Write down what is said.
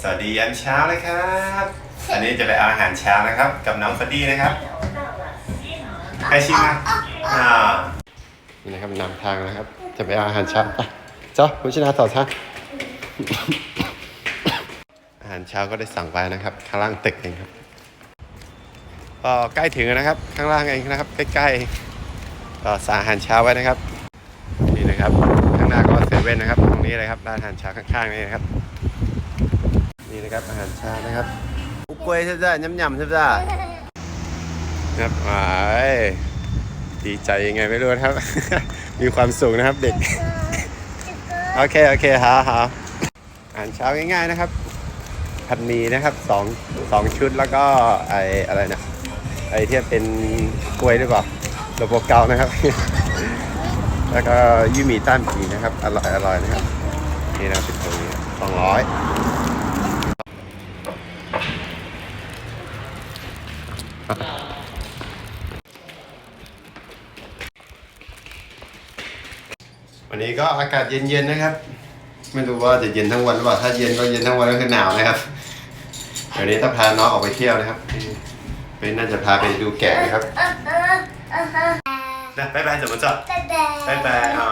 สวัสดียันเช้าเลยครับ อันนี้จะไปเอาอาหารเช้านะครับ กับน้องฟดดี้นะครับใครชิมอะอ่านี่นะครับนำทางนะครับ จะไปเอาอาหารเช้าไปเจ้าคุณชนะต่อทางอาหารเช้าก็ได้สั่งไปนะครับ ข้างล่างตึกเองครับก็ใกล้ถึงนะครับ ข้างล่างเองนะครับ ใกล้ๆก็สั่งอาหารเช้าไว้นะครับ นี่นะครับ ข้างหน้าก็เซเว่นนะครับ ตรงนี้เลยครับร้านอาหารเช้าข้างๆนี่นะครับ นี่นะครับอาหารเช้านะครับอุกกล้วยใช่ไหมยำยำๆใช่ไหมนะครับอ้ายดีใจยังไงไม่รู้นะครับ มีความสุขนะครับเด็ก โอเค โอเคหาหาอาหารเช้าง่ายๆนะครับผัดหมี่นะครับสองสองชุดแล้วก็ไออะไรนะไอที่เป็นกล้วยหรือเปล่าโลโบเกานะครับ แล้วก็ยูหมีต้านผีนะครับ อร่อยอร่อยนะครับ นี่นะครับเป็นตรงนี้สองร้อย วันนี้ก็อากาศเย็นๆนะครับ ไม่รู้ว่าจะเย็นทั้งวันหรือเปล่าถ้าเย็นก็เย็นทั้งวันก็คือหนาวนะครับเดี๋ยวนี้ถ้าพาน้องออกไปเที่ยวนะครับเป็นน่าจะพาไปดูแกะนะครับนะบ๊ายบายสมมติจ้ะบ๊ายบายอ่า